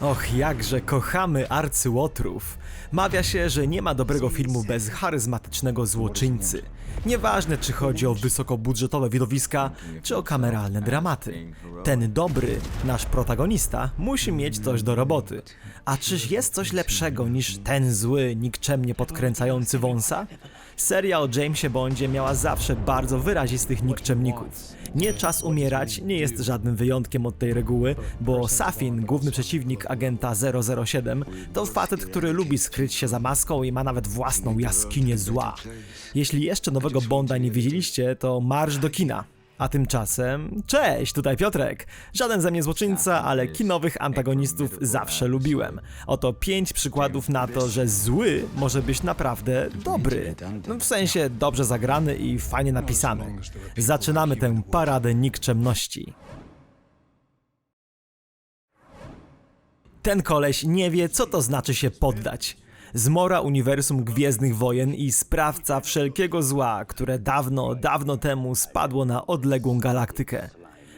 Och, jakże kochamy arcyłotrów. Mawia się, że nie ma dobrego filmu bez charyzmatycznego złoczyńcy. Nieważne, czy chodzi o wysokobudżetowe widowiska, czy o kameralne dramaty. Ten dobry, nasz protagonista, musi mieć coś do roboty. A czyż jest coś lepszego niż ten zły, nikczemnie podkręcający wąsa? Seria o Jamesie Bondzie miała zawsze bardzo wyrazistych nikczemników. Nie czas umierać nie jest żadnym wyjątkiem od tej reguły, bo Safin, główny przeciwnik agenta 007, to facet, który lubi skryć się za maską i ma nawet własną jaskinię zła. Jeśli jeszcze nowego Bonda nie widzieliście, to marsz do kina. A tymczasem, cześć, tutaj Piotrek. Żaden ze mnie złoczyńca, ale kinowych antagonistów zawsze lubiłem. Oto pięć przykładów na to, że zły może być naprawdę dobry. No, w sensie dobrze zagrany i fajnie napisany. Zaczynamy tę paradę nikczemności. Ten koleś nie wie, co to znaczy się poddać. Zmora uniwersum Gwiezdnych Wojen i sprawca wszelkiego zła, które dawno, dawno temu spadło na odległą galaktykę.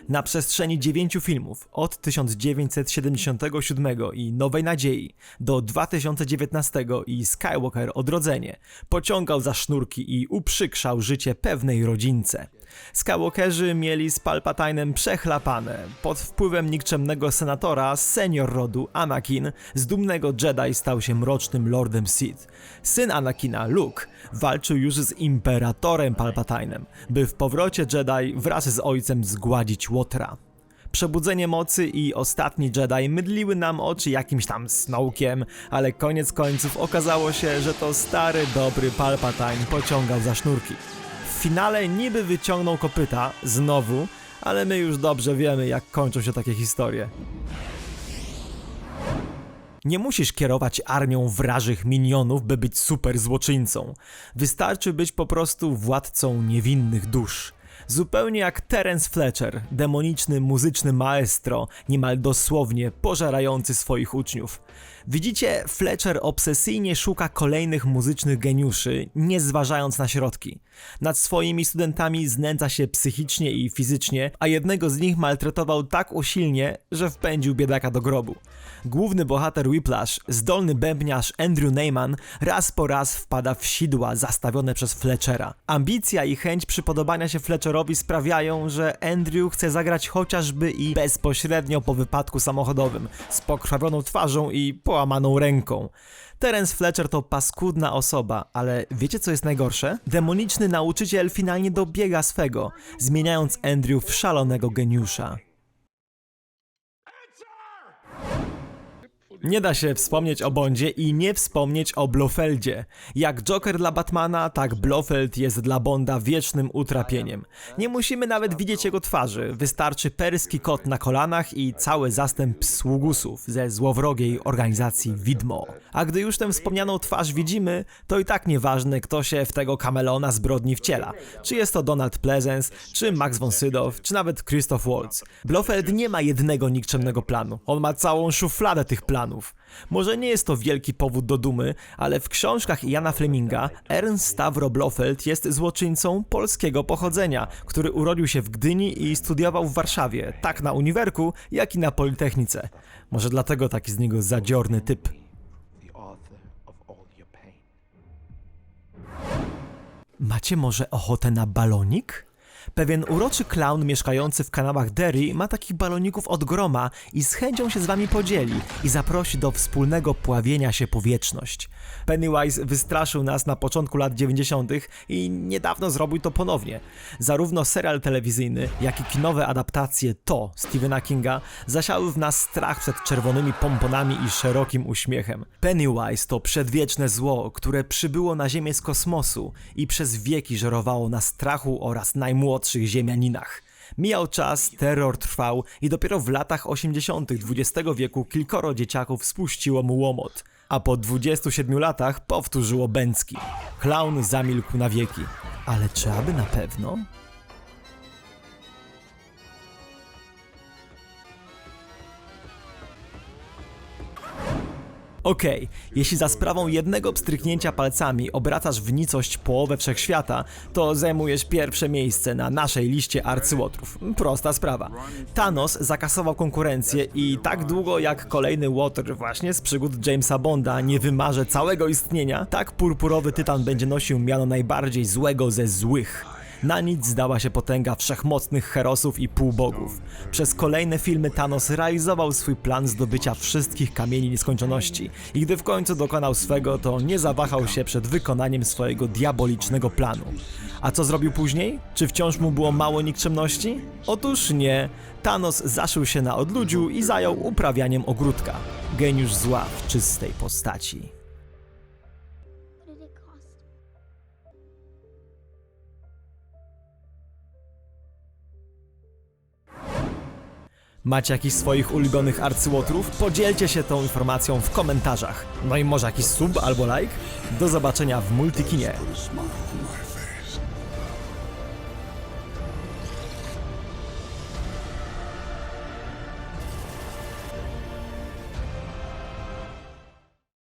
Na przestrzeni dziewięciu filmów, od 1977 i Nowej Nadziei do 2019 i Skywalker Odrodzenie, pociągał za sznurki i uprzykrzał życie pewnej rodzince. Skywalkerzy mieli z Palpatinem przechlapane. Pod wpływem nikczemnego senatora, senior rodu Anakin z dumnego Jedi stał się mrocznym Lordem Sith. Syn Anakina, Luke, walczył już z Imperatorem Palpatinem, by w powrocie Jedi wraz z ojcem zgładzić Łotra. Przebudzenie mocy i ostatni Jedi mydliły nam oczy jakimś tam Snowkiem, ale koniec końców okazało się, że to stary, dobry Palpatine pociągał za sznurki. Finale niby wyciągnął kopyta, znowu, ale my już dobrze wiemy, jak kończą się takie historie. Nie musisz kierować armią wrażych minionów, by być super złoczyńcą. Wystarczy być po prostu władcą niewinnych dusz. Zupełnie jak Terence Fletcher, demoniczny muzyczny maestro, niemal dosłownie pożerający swoich uczniów. Widzicie, Fletcher obsesyjnie szuka kolejnych muzycznych geniuszy, nie zważając na środki. Nad swoimi studentami znęca się psychicznie i fizycznie, a jednego z nich maltretował tak usilnie, że wpędził biedaka do grobu. Główny bohater Whiplash, zdolny bębniarz Andrew Neyman, raz po raz wpada w sidła zastawione przez Fletchera. Ambicja i chęć przypodobania się Fletcherowi sprawiają, że Andrew chce zagrać chociażby i bezpośrednio po wypadku samochodowym, z pokrwawioną twarzą i połamaną ręką. Terence Fletcher to paskudna osoba, ale wiecie co jest najgorsze? Demoniczny nauczyciel finalnie dobiega swego, zmieniając Andrew w szalonego geniusza. Nie da się wspomnieć o Bondzie i nie wspomnieć o Blofeldzie. Jak Joker dla Batmana, tak Blofeld jest dla Bonda wiecznym utrapieniem. Nie musimy nawet widzieć jego twarzy, wystarczy perski kot na kolanach i cały zastęp sługusów ze złowrogiej organizacji Widmo. A gdy już tę wspomnianą twarz widzimy, to i tak nieważne kto się w tego kameleona zbrodni wciela. Czy jest to Donald Pleasence, czy Max von Sydow, czy nawet Christoph Waltz. Blofeld nie ma jednego nikczemnego planu, on ma całą szufladę tych planów. Może nie jest to wielki powód do dumy, ale w książkach Jana Fleminga Ernst Stavro Blofeld jest złoczyńcą polskiego pochodzenia, który urodził się w Gdyni i studiował w Warszawie, tak na uniwerku, jak i na Politechnice. Może dlatego taki z niego zadziorny typ. Macie może ochotę na balonik? Pewien uroczy clown mieszkający w kanałach Derry ma takich baloników od groma i z chęcią się z wami podzieli i zaprosi do wspólnego pławienia się po wieczność. Pennywise wystraszył nas na początku lat 90. i niedawno zrobił to ponownie. Zarówno serial telewizyjny, jak i kinowe adaptacje To Stephena Kinga zasiały w nas strach przed czerwonymi pomponami i szerokim uśmiechem. Pennywise to przedwieczne zło, które przybyło na Ziemię z kosmosu i przez wieki żerowało na strachu oraz najmłodszych ziemianinach. Mijał czas, terror trwał i dopiero w latach 80. XX wieku kilkoro dzieciaków spuściło mu łomot. A po 27 latach powtórzyło Bęcki. Clown zamilkł na wieki. Ale czy aby na pewno? Okej, jeśli za sprawą jednego pstryknięcia palcami obracasz w nicość połowę wszechświata, to zajmujesz pierwsze miejsce na naszej liście arcyłotrów. Prosta sprawa. Thanos zakasował konkurencję i tak długo jak kolejny łotr właśnie z przygód Jamesa Bonda nie wymarze całego istnienia, tak purpurowy tytan będzie nosił miano najbardziej złego ze złych. Na nic zdała się potęga wszechmocnych herosów i półbogów. Przez kolejne filmy Thanos realizował swój plan zdobycia wszystkich kamieni nieskończoności i gdy w końcu dokonał swego, to nie zawahał się przed wykonaniem swojego diabolicznego planu. A co zrobił później? Czy wciąż mu było mało nikczemności? Otóż nie. Thanos zaszył się na odludziu i zajął uprawianiem ogródka. Geniusz zła w czystej postaci. Macie jakichś swoich ulubionych arcyłotrów? Podzielcie się tą informacją w komentarzach. No i może jakiś sub albo like? Do zobaczenia w Multikinie.